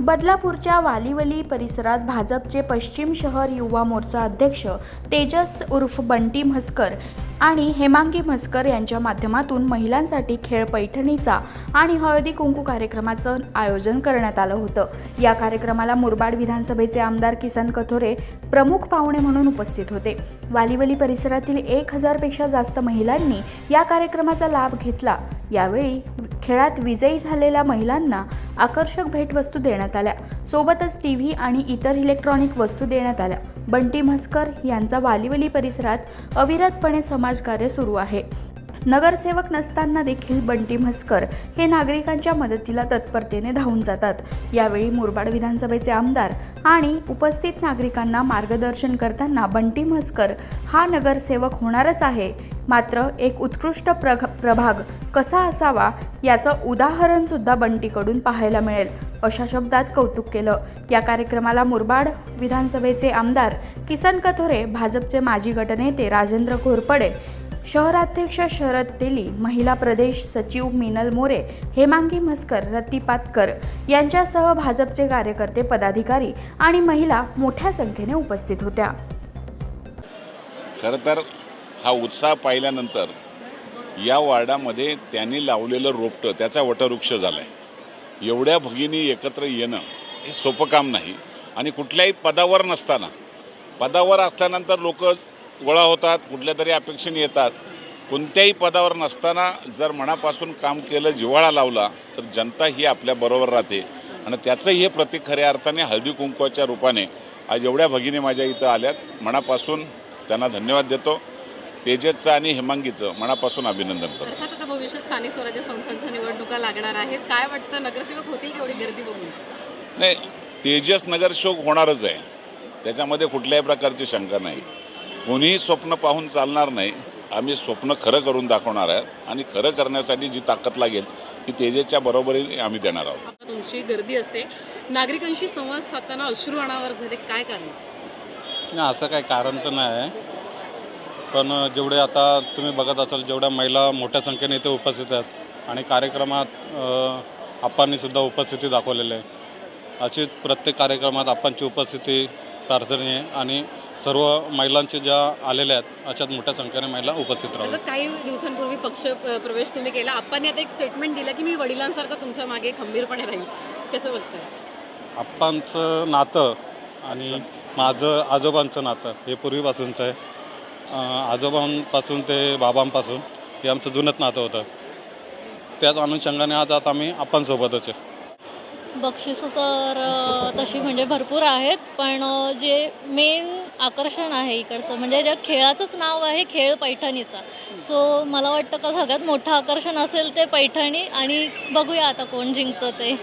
बदलापूरच्या वालिवली परिसरात भाजपचे पश्चिम शहर युवा मोर्चा अध्यक्ष तेजस उर्फ बंटी म्हस्कर आणि हेमांगी म्हस्कर यांच्या माध्यमातून महिलांसाठी खेळ पैठणीचा आणि हळदी कुंकू कार्यक्रमाचं आयोजन करण्यात आलं होतं. या कार्यक्रमाला मुरबाड विधानसभेचे आमदार किसन कथोरे प्रमुख पाहुणे म्हणून उपस्थित होते. वालिवली परिसरातील एक हजारपेक्षा जास्त महिलांनी या कार्यक्रमाचा लाभ घेतला. यावेळी खेळात विजयी झालेल्या महिलांना आकर्षक भेटवस्तू देण्यात आल्या. सोबतच टी व्ही आणि इतर इलेक्ट्रॉनिक वस्तू देण्यात आल्या. बंटी म्हस्कर यांचा वालिवली परिसरात अविरतपणे समाजकार्य सुरू आहे. नगरसेवक नसताना देखील बंटी म्हस्कर हे नागरिकांच्या मदतीला तत्परतेने धावून जातात. यावेळी मुरबाड विधानसभेचे आमदार आणि उपस्थित नागरिकांना मार्गदर्शन करताना बंटी म्हस्कर हा नगरसेवक होणारच आहे. मात्र एक उत्कृष्ट प्रग प्रभाग कसा असावा याचं उदाहरणसुद्धा बंटीकडून पाहायला मिळेल अशा शब्दात कौतुक केलं. या कार्यक्रमाला मुरबाड विधानसभेचे आमदार किसन कथोरे भाजपचे माजी गटनेते राजेंद्र घोरपडे शहराध्यक्ष शरद तेली महिला प्रदेश सचिव मिनल मोरे हेमांगी म्हस्कर रती पातकर यांच्यासह भाजपचे कार्यकर्ते पदाधिकारी आणि महिला मोठ्या संख्येने उपस्थित होत्या. खरं तर हा उत्साह पाहिल्यानंतर या वार्डामध्ये त्यांनी लावलेलं रोपटं त्याचा वटवृक्ष झाला आहे एवढ्या भगिनी एकत्र येणं हे सोपं काम नाही आणि कुठल्याही पदावर नसताना पदावर असल्यानंतर लोक गोळा होतात कुठल्या तरी अपेक्षेने येतात. कोणत्याही पदावर नसताना जर मनापासून काम केलं जिव्हाळा लावला तर जनता ही आपल्याबरोबर राहते. आणि त्याचं हे प्रतीक खऱ्या अर्थाने हळदी कुंकवाच्या रूपाने. आज एवढ्या भगिनी माझ्या इथं आल्यात. मनापासून त्यांना धन्यवाद देतो. तेजसचं आणि हेमांगीचं मनापासून अभिनंदन करतो. आता भविष्यात स्थानिक स्वराज्य संस्थांच्या निवडणुका लागणार आहेत. काय वाटतं? नगरसेवक होतील की एवढी गर्दी बघून? नाही तेजस नगरसेवक होणारच आहे. त्याच्यामध्ये कुठल्याही प्रकारची शंका नाही. कोणीही स्वप्न पाहून चालणार नाही. आम्ही स्वप्न खरं करून दाखवणार आहे आणि खरं करण्यासाठी जी ताकद लागेल ती तेजसच्या बरोबरीने आम्ही देणार आहोत. आता तुमची गर्दी असते. नागरिकांशी संवाद साधताना अश्रू अनावर झाले काय कारण? नाही असं काही कारण तर नाही आहे. पण जेवढे आता तुम्ही बघत असाल जेवढ्या महिला मोठ्या संख्येने इथे उपस्थित आहेत आणि कार्यक्रमात अ, आप्पांनी सुद्धा उपस्थिती दाखवलेली आहे. अशीच प्रत्येक कार्यक्रमात आप्पांची उपस्थिती प्रार्थनीय आहे आणि सर्व महिलांचे ज्या आलेल्या आहेत अशाच मोठ्या संख्येने महिला उपस्थित राहतात काही दिवसांपूर्वी पक्ष प्रवेश तुम्ही केला. आप्पांनी आता एक स्टेटमेंट दिलं की मी वडिलांसारखं तुमच्या मागे खंबीरपणे राहील. कसं बघताय? आप्पांचं नातं आणि माझं आजोबांचं नातं हे पूर्वीपासूनचं आहे. आजोबांपासून ते बाबांपासून हे आमचं जुनंच नातं होतं. त्याच अनुषंगाने आज आता आम्ही आप्पांसोबतच आहे. बक्षिसं तर तशी म्हणजे भरपूर आहेत पण जे मेन आकर्षण आहे इकडचं म्हणजे ज्या खेळाचंच नाव आहे खेळ पैठणीचा. सो मला वाटतं का सगळ्यात मोठं आकर्षण असेल ते पैठणी आणि बघूया आता कोण जिंकतं ते.